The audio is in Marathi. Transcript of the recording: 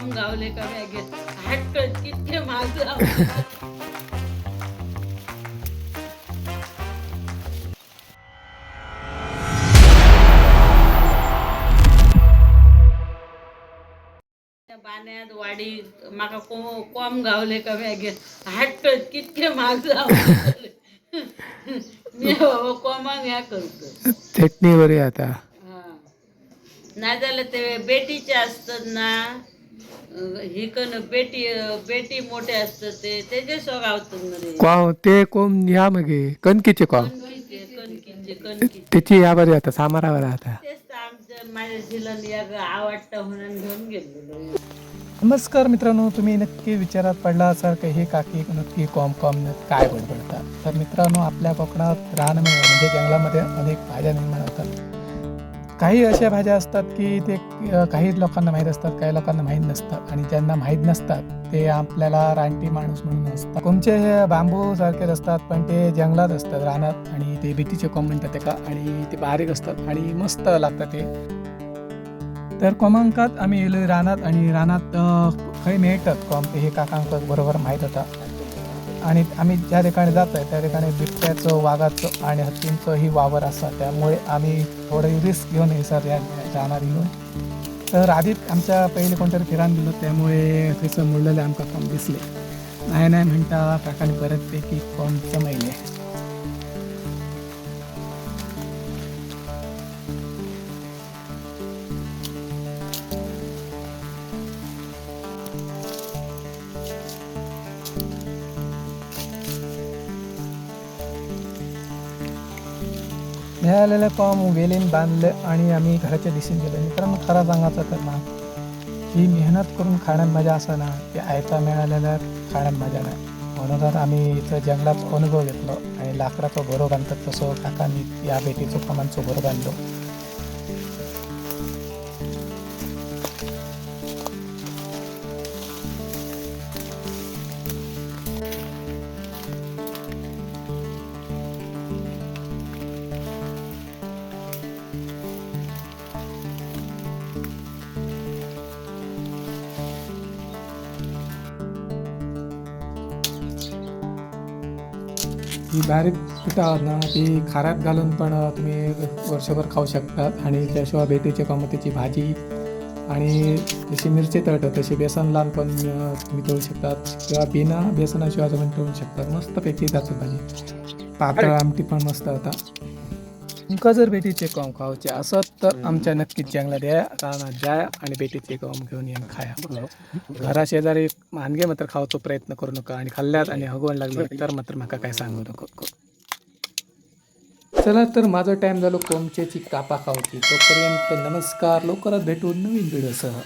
कोंब गावले का बॅगेत हट्ट कितके माझ पाण्यात वाडी माका को- कोंब गावले का बॅगेत. हट्ट कितके माझ मी बाबा कोंबांग ह्या करतो चटणी बरी आता. हा. झालं ते बेटीचे असतात ना अं, ही कन बेटी बेटी मोठे असतात ते मध्ये कोण ते कोण ह्या मगे कणकीचे कोण कणकीचे त्याची या बरी आता सामारावर आता. तेच तर आमच्या माझ्या झिलन या आवडतं म्हणून घेऊन गेलेलो. नमस्कार मित्रांनो तुम्ही नक्की विचारात पडला असाल की हे काकी नक्की कॉम कॉम काय बडबडतात तर मित्रांनो आपल्या कोकणात रानमेळ म्हणजे जंगलामध्ये अनेक भाज्या निर्माण काही अशा भाज्या असतात की ते काही लोकांना माहीत असतात काही लोकांना माहीत नसतात आणि ज्यांना माहीत नसतात ते आपल्याला रानटी माणूस म्हणून असतात कोणचे हे बांबू सारखेच असतात पण ते जंगलात असतात रानात आणि ते भीतीचे कॉम म्हणतात त्याका आणि ते बारीक असतात आणि मस्त लागतात ते. तर कोमांकात आम्ही येलो रानात आणि रानात खंय मेळटात कॉम ते हे काकांक बरोबर माहीत होता. आणि आम्ही ज्या ठिकाणी जात आहे त्या ठिकाणी बिबट्याचं वाघाचं आणि हत्तींचं ही वावर असा. त्यामुळे आम्ही थोडी रिस्क घेऊन हे सर या जाणार येऊन तर आधीच आमच्या पहिले कोणतरी फिरान गेलो त्यामुळे थंयसर मुडलेले आमकां कॉम दिसले. नाही नाही म्हणटा काकाने परत पैकी कोण जमयले मिळालेलं कॉम वेलीन बांधलं आणि आम्ही घराच्या दिशेने गेलो. मित्रांनो खरा सांगायचं तर ना ही मेहनत करून खाण्यात मजा असं ना की आयता मिळालेल्या खाण्यात मजा नाही. म्हणूनच आम्ही इथं जंगलात अनुभव घेतलो आणि लाकडाचं घरो बांधतात तसं काकांनी या बेटीचं प्रमाणचं भरो बांधलो. ही बारीक पिठं ना ती खाऱ्यात घालून पण तुम्ही वर्षभर खाऊ शकतात आणि त्याशिवाय बेटीची कमतीची भाजी आणि जशी मिरची तळतात तशी बेसन लावून पण तुम्ही तळू शकतात. किंवा बिना बेसनाशिवाय पण तळू शकतात. मस्तपैकी जातात भाजी. पातळ आमटी पण मस्त होता तुमका जर बेटीचे कॉम खावचे असत तर आमच्या नक्कीच जंगलात या रानात जा आणि बेटीचे कॉम घेऊन येऊन खाया घरा शेजारी मानगे मात्र खावचो प्रयत्न करू नका आणि खाल्ल्यात आणि हगवण लागले तर मात्र म्हाका काय सांगू नको. चला तर माझा टाइम झालो कोमचेची कापा खावची तोपर्यंत नमस्कार. लवकरच भेटू नवीन व्हिडिओसह